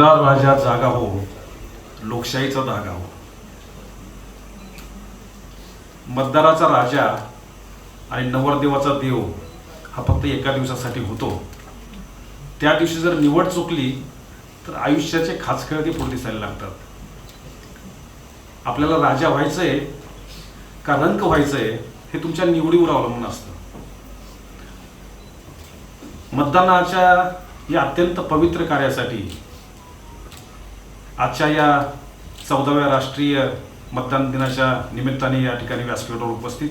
राजा जागा हो लोकशाहीचा धागा हो. मतदाराचा राजा आणि नवरदेवाचा देव हा फक्त एका दिवसासाठी होतो. त्या दिवशी जर निवड चुकली तर आयुष्याचे खाचखळ ते पुढे दिसायला लागतात. आपल्याला राजा व्हायचंय का रंक व्हायचंय हे तुमच्या निवडीवर अवलंबून असतं. मतदानाच्या या अत्यंत पवित्र कार्यासाठी आजच्या या चौदाव्या राष्ट्रीय मतदान दिनाच्या निमित्ताने या ठिकाणी व्यासपीठावर उपस्थित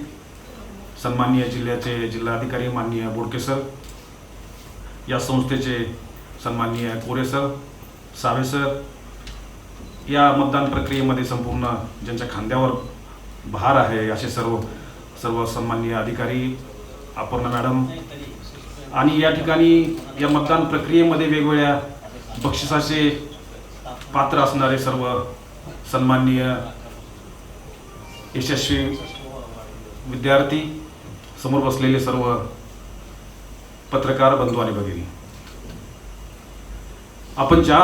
सन्माननीय जिल्ह्याचे जिल्हाधिकारी माननीय बोडके सर या संस्थेचे सन्माननीय कोरे सर सावे सर या मतदान प्रक्रियेमध्ये संपूर्ण ज्यांच्या खांद्यावर भार आहे असे सर्व सर्व सन्माननीय अधिकारी अपर्णा मॅडम आणि या ठिकाणी या मतदान प्रक्रियेमध्ये वेगवेगळ्या बक्षिसाचे पात्र असणारे सर्व सन्माननीय यशस्वी विद्यार्थी समोर बसलेले सर्व पत्रकार बंधू आणि भगिनी. आपण ज्या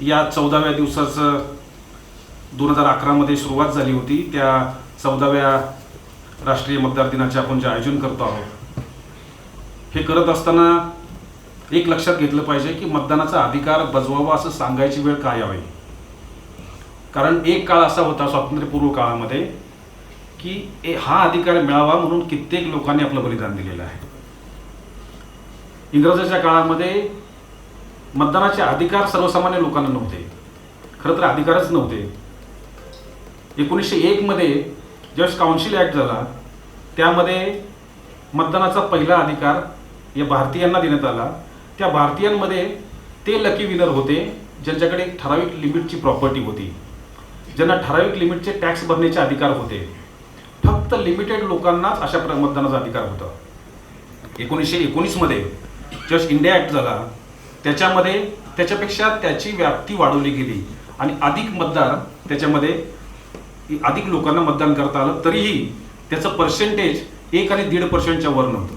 या चौदाव्या दिवसाचं दोन हजार अकरामध्ये सुरुवात झाली होती त्या चौदाव्या राष्ट्रीय मतदार दिनाचे आपण जे आयोजन करतो आहोत हे करत असताना एक लक्षात घेतलं पाहिजे की मतदानाचा अधिकार बजवावा असं सांगायची वेळ काय यावी? कारण एक काळ असा होता स्वातंत्र्यपूर्व काळामध्ये की ए- हा अधिकार मिळावा म्हणून कित्येक लोकांनी आपलं बलिदान दिलेलं आहे. इंग्रजाच्या काळामध्ये मतदानाचे अधिकार सर्वसामान्य लोकांना नव्हते. खरं तर अधिकारच नव्हते. एकोणीसशे एकमध्ये ज्यावेळेस काउन्सिल ॲक्ट झाला त्यामध्ये मतदानाचा पहिला अधिकार या भारतीयांना देण्यात आला. त्या भारतीयांमध्ये ते लकी विनर होते ज्यांच्याकडे एक ठराविक लिमिटची प्रॉपर्टी होती. ज्यांना ठराविक लिमिटचे टॅक्स भरण्याचे अधिकार होते. फक्त लिमिटेड लोकांनाच अशा मतदानाचा अधिकार होता. एकोणीसशे एकोणीसमध्ये जस्ट इंडिया ॲक्ट झाला त्याच्यामध्ये त्याच्यापेक्षा त्याची व्याप्ती वाढवली गेली आणि अधिक मतदार त्याच्यामध्ये अधिक लोकांना मतदान करता आलं तरीही त्याचं पर्सेंटेज एक आणि दीड पर्सेंटच्या वर नव्हतं.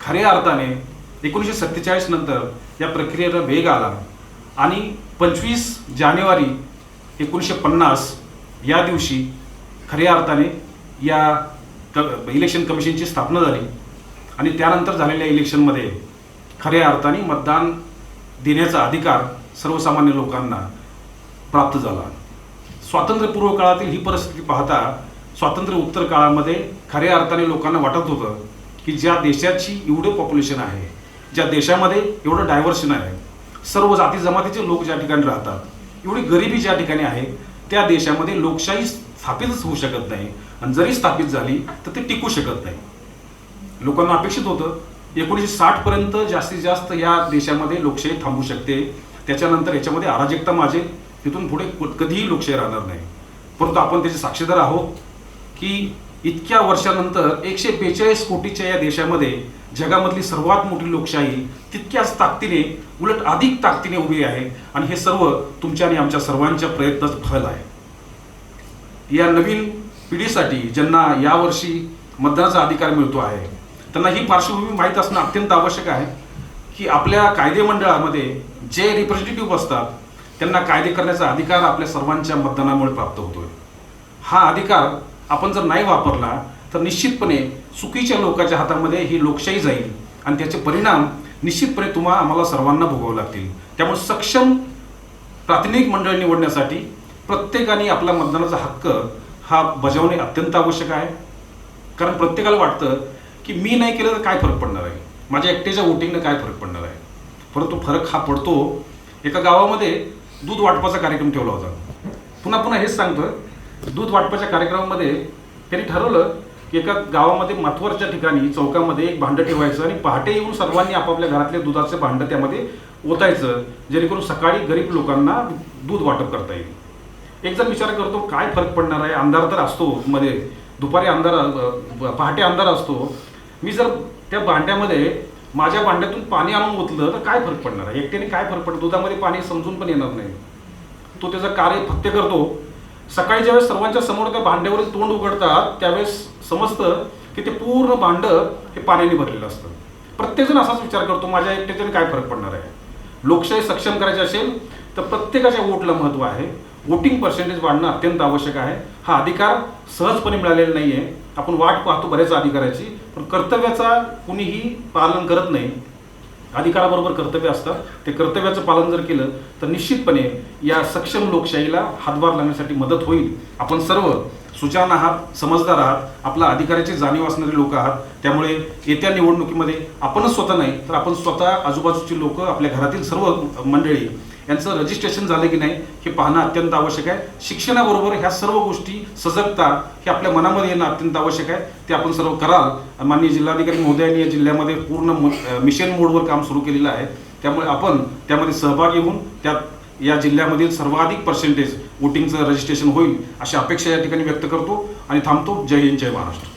खऱ्या अर्थाने एकोणीसशे सत्तेचाळीस नंतर या प्रक्रियेला वेग आला. आणि पंचवीस जानेवारी एकोणीसशे पन्नास या दिवशी खऱ्या अर्थाने या क इलेक्शन कमिशनची स्थापना झाली. आणि त्यानंतर झालेल्या इलेक्शनमध्ये खऱ्या अर्थाने मतदान देण्याचा अधिकार सर्वसामान्य लोकांना प्राप्त झाला. स्वातंत्र्यपूर्व काळातील ही परिस्थिती पाहता स्वातंत्र्य उत्तर काळामध्ये खऱ्या अर्थाने लोकांना वाटत होतं की ज्या देशाची एवढं पॉप्युलेशन आहे ज्या देशामध्ये एवढं डायव्हर्शन आहे. सर्व जाती जमातीचे लोक ज्या ठिकाणी राहतात एवढी गरिबी ज्या ठिकाणी आहे त्या देशामध्ये लोकशाही स्थापितच होऊ शकत नाही. आणि जरी स्थापित झाली तर ते टिकू शकत नाही. लोकांना अपेक्षित होतं एकोणीसशे साठ पर्यंत जास्तीत जास्त या देशामध्ये लोकशाही थांबू शकते. त्याच्यानंतर याच्यामध्ये अराजकता माझे तिथून पुढे कधीही लोकशाही राहणार नाही. परंतु आपण त्याचे साक्षीदार आहोत की इतक्या वर्षानंतर एकशे बेचाळीस कोटीच्या या देशामध्ये जगामधली सर्वात मोठी लोकशाही तितक्याच ताकदीने उलट अधिक ताकदीने उभी आहे आणि हे सर्व तुमच्या आणि आमच्या सर्वांच्या प्रयत्नाचं फल आहे. या नवीन पिढीसाठी ज्यांना यावर्षी मतदानाचा अधिकार मिळतो आहे त्यांना ही पार्श्वभूमी माहीत असणं अत्यंत आवश्यक आहे की आपल्या कायदेमंडळामध्ये जे रिप्रेझेंटेटिव्ह असतात त्यांना कायदे करण्याचा अधिकार आपल्या सर्वांच्या मतदानामुळे प्राप्त होतोय. हा अधिकार आपण जर नाही वापरला तर निश्चितपणे चुकीच्या लोकांच्या हातामध्ये ही लोकशाही जाईल आणि त्याचे परिणाम निश्चितपणे तुम्हाला आम्हाला सर्वांना भोगावे लागतील. त्यामुळे सक्षम प्रातिनिधिक मंडळ निवडण्यासाठी प्रत्येकाने आपला मतदानाचा हक्क हा बजावणे अत्यंत आवश्यक आहे. कारण प्रत्येकाला वाटतं की मी नाही केलं तर काय फरक पडणार आहे? माझ्या एकट्याच्या वोटिंगनं काय फरक पडणार आहे? परंतु फरक हा पडतो. एका गावामध्ये दूध वाटपाचा कार्यक्रम ठेवला होता. पुन्हा पुन्हा हेच सांगतोय. दूध वाटपाच्या कार्यक्रमामध्ये त्यांनी ठरवलं की एका गावामध्ये मथवरच्या ठिकाणी चौकामध्ये एक भांडं ठेवायचं आणि पहाटे येऊन सर्वांनी आपापल्या घरातले दुधाचे भांडं त्यामध्ये ओतायचं जेणेकरून सकाळी गरीब लोकांना दूध वाटप करता येईल. एक जण विचार करतो काय फरक पडणार आहे? अंधार तर असतो मध्ये. दुपारी अंधार पहाटे अंधार असतो. मी जर त्या भांड्यामध्ये माझ्या भांड्यातून पाणी आणून ओतलं तर काय फरक पडणार आहे? एकट्याने काय फरक पडतो दुधामध्ये पाणी समजून पण येणार नाही. तो त्याचं कार्य फक्त करतो. सकाळी ज्यावेळेस सर्वांच्या समोर त्या भांड्यावरील तोंड उघडतात त्यावेळेस समजतं की ते पूर्ण भांडं हे पाण्याने भरलेलं असतं. प्रत्येकजण असाच विचार करतो माझ्या एकट्याच्याने काय फरक पडणार आहे? लोकशाही सक्षम करायची असेल तर प्रत्येकाच्या वोटला महत्त्व आहे. वोटिंग पर्सेंटेज वाढणं अत्यंत आवश्यक आहे. हा अधिकार सहजपणे मिळालेला नाही आहे आपण वाट पाहतो बऱ्याच अधिकाराची पण कर्तव्याचा कुणीही पालन करत नाही. अधिकाराबरोबर कर्तव्य असतं ते कर्तव्याचं पालन जर केलं तर निश्चितपणे या सक्षम लोकशाहीला हातभार लागण्यासाठी मदत होईल. आपण सर्व सुजान आहात समजदार आहात आपला अधिकाराची जाणीव असणारे लोक आहात त्यामुळे येत्या निवडणुकीमध्ये आपणच स्वतः नाही तर आपण स्वतः आजूबाजूची लोक आपल्या घरातील सर्व मंडळी यांचं रजिस्ट्रेशन झालं की नाही हे पाहणं अत्यंत आवश्यक आहे. शिक्षणाबरोबर ह्या सर्व गोष्टी सजगता हे आपल्या मनामध्ये येणं अत्यंत आवश्यक आहे. ते आपण सर्व कराल. माननीय जिल्हाधिकारी महोदयांनी या जिल्ह्यामध्ये पूर्ण मिशन मोडवर काम सुरू केलेलं आहे. त्यामुळे आपण त्यामध्ये सहभागी होऊन त्यात या जिल्ह्यामधील सर्वाधिक पर्सेंटेज वोटिंगचं रजिस्ट्रेशन होईल अशी अपेक्षा या ठिकाणी व्यक्त करतो आणि थांबतो. जय हिंद जय महाराष्ट्र.